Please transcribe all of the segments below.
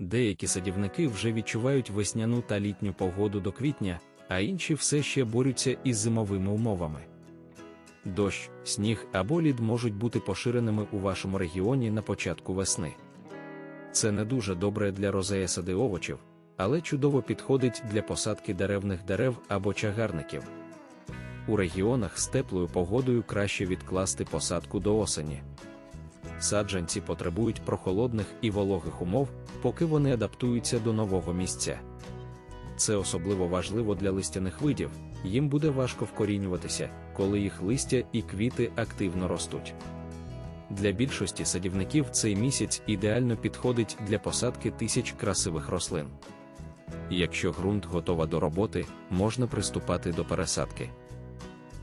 Деякі садівники вже відчувають весняну та літню погоду до квітня, а інші все ще борються із зимовими умовами. Дощ, сніг або лід можуть бути поширеними у вашому регіоні на початку весни. Це не дуже добре для розея сади овочів, але чудово підходить для посадки деревних дерев або чагарників. У регіонах з теплою погодою краще відкласти посадку до осені. Саджанці потребують прохолодних і вологих умов, поки вони адаптуються до нового місця. Це особливо важливо для листяних видів, їм буде важко вкорінюватися, коли їх листя і квіти активно ростуть. Для більшості садівників цей місяць ідеально підходить для посадки тисяч красивих рослин. Якщо ґрунт готова до роботи, можна приступати до пересадки.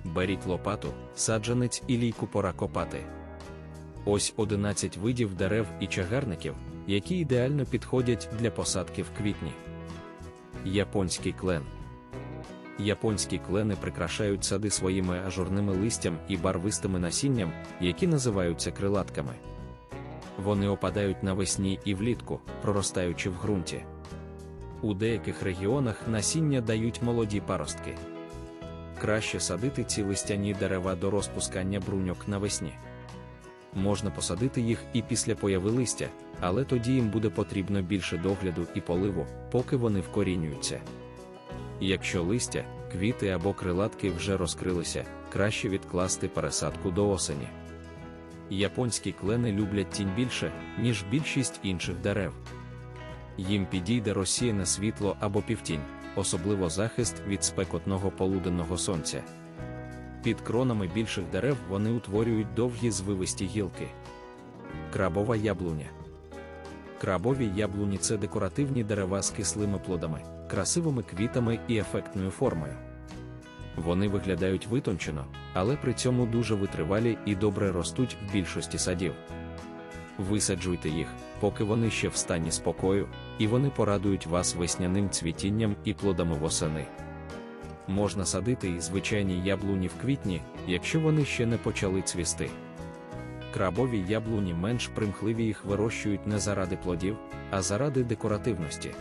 Беріть лопату, саджанець і лійку пора копати. Ось 11 видів дерев і чагарників, які ідеально підходять для посадки в квітні. Японський клен. Японські клени прикрашають сади своїми ажурними листям і барвистими насінням, які називаються крилатками. Вони опадають навесні і влітку, проростаючи в ґрунті. У деяких регіонах насіння дають молоді паростки. Краще садити ці листяні дерева до розпускання бруньок навесні. Можна посадити їх і після появи листя, але тоді їм буде потрібно більше догляду і поливу, поки вони вкорінюються. Якщо листя, квіти або крилатки вже розкрилися, краще відкласти пересадку до осені. Японські клени люблять тінь більше, ніж більшість інших дерев. Їм підійде розсіяне світло або півтінь, особливо захист від спекотного полуденного сонця. Під кронами більших дерев вони утворюють довгі звивисті гілки. Крабова яблуня. Крабові яблуні це декоративні дерева з кислими плодами, красивими квітами і ефектною формою. Вони виглядають витончено, але при цьому дуже витривалі і добре ростуть в більшості садів. Висаджуйте їх, поки вони ще в стані спокою, і вони порадують вас весняним цвітінням і плодами восени. Можна садити і звичайні яблуні в квітні, якщо вони ще не почали цвісти. Крабові яблуні менш примхливі їх вирощують не заради плодів, а заради декоративності.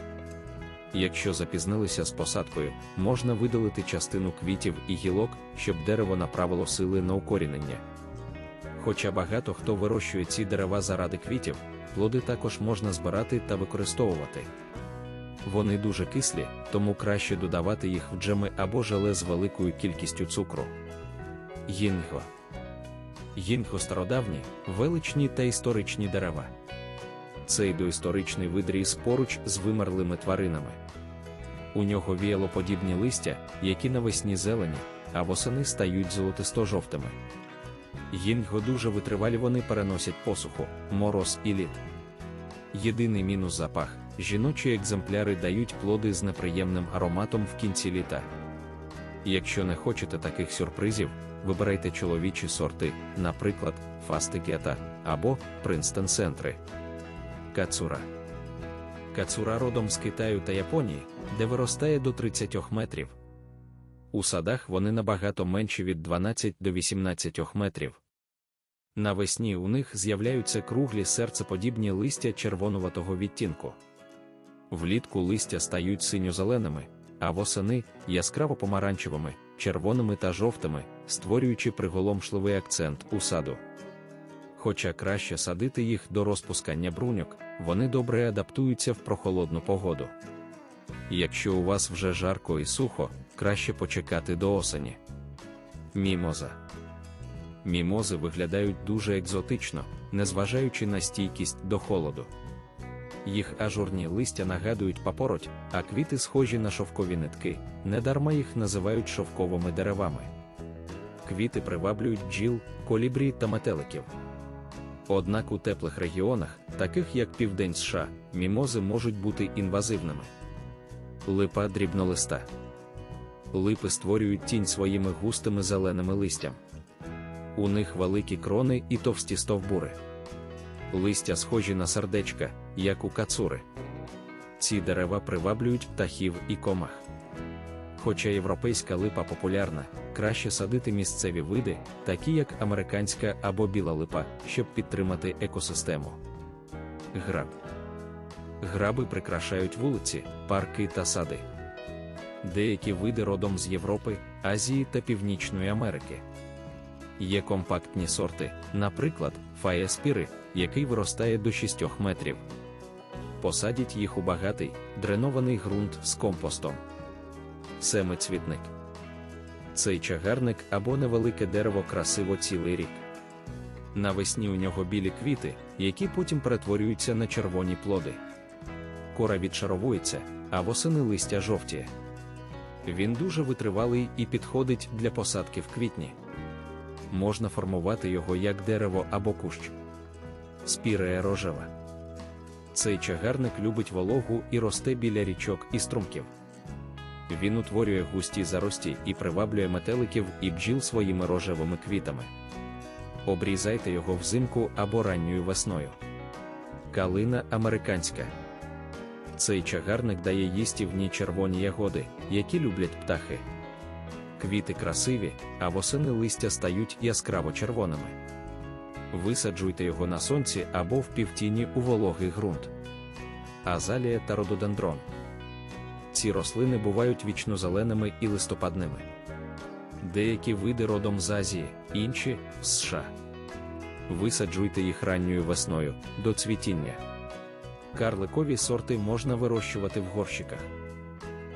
Якщо запізнилися з посадкою, можна видалити частину квітів і гілок, щоб дерево направило сили на укорінення. Хоча багато хто вирощує ці дерева заради квітів, плоди також можна збирати та використовувати. Вони дуже кислі, тому краще додавати їх в джеми або желе з великою кількістю цукру. Гінго. Гінго стародавні, величні та історичні дерева. Цей доісторичний вид ріс поруч з вимерлими тваринами. У нього віялоподібні листя, які навесні зелені, а восени стають золотисто-жовтими. Гінго дуже витривалі вони переносять посуху, мороз і лід. Єдиний мінус запах жіночі екземпляри дають плоди з неприємним ароматом в кінці літа. Якщо не хочете таких сюрпризів, вибирайте чоловічі сорти, наприклад, фастигета або Принстон Сентри. Кацура. Кацура родом з Китаю та Японії, де виростає до 30 метрів. У садах вони набагато менші від 12 до 18 метрів. Навесні у них з'являються круглі серцеподібні листя червонуватого відтінку. Влітку листя стають синьо-зеленими, а восени яскраво помаранчевими, червоними та жовтими, створюючи приголомшливий акцент у саду. Хоча краще садити їх до розпускання бруньок, вони добре адаптуються в прохолодну погоду. Якщо у вас вже жарко і сухо, краще почекати до осені. Мімоза. Мімози виглядають дуже екзотично, незважаючи на стійкість до холоду. Їх ажурні листя нагадують папороть, а квіти схожі на шовкові нитки, недарма їх називають шовковими деревами. Квіти приваблюють бджіл, колібрі та метеликів. Однак у теплих регіонах, таких як Південь США, мімози можуть бути інвазивними. Липа дрібнолиста. Липи створюють тінь своїми густими зеленими листям. У них великі крони і товсті стовбури. Листя схожі на сердечка, як у кацури. Ці дерева приваблюють птахів і комах. Хоча європейська липа популярна, краще садити місцеві види, такі як американська або біла липа, щоб підтримати екосистему. Граб. Граби прикрашають вулиці, парки та сади. Деякі види родом з Європи, Азії та Північної Америки. Є компактні сорти, наприклад, фаєспіри, який виростає до 6 метрів. Посадіть їх у багатий, дренований ґрунт з компостом. Семицвітник. Цей чагарник або невелике дерево красиво цілий рік. Навесні у нього білі квіти, які потім перетворюються на червоні плоди. Кора відшаровується, а восени листя жовтіє. Він дуже витривалий і підходить для посадки в квітні. Можна формувати його як дерево або кущ. Спірея рожева. Цей чагарник любить вологу і росте біля річок і струмків. Він утворює густі зарості і приваблює метеликів і бджіл своїми рожевими квітами. Обрізайте його взимку або ранньою весною. Калина американська. Цей чагарник дає їстівні червоні ягоди, які люблять птахи. Квіти красиві, а восени листя стають яскраво червоними. Висаджуйте його на сонці або в півтіні у вологий ґрунт. Азалія та рододендрон. Ці рослини бувають вічнозеленими і листопадними. Деякі види родом з Азії, інші з США. Висаджуйте їх ранньою весною до цвітіння. Карликові сорти можна вирощувати в горщиках.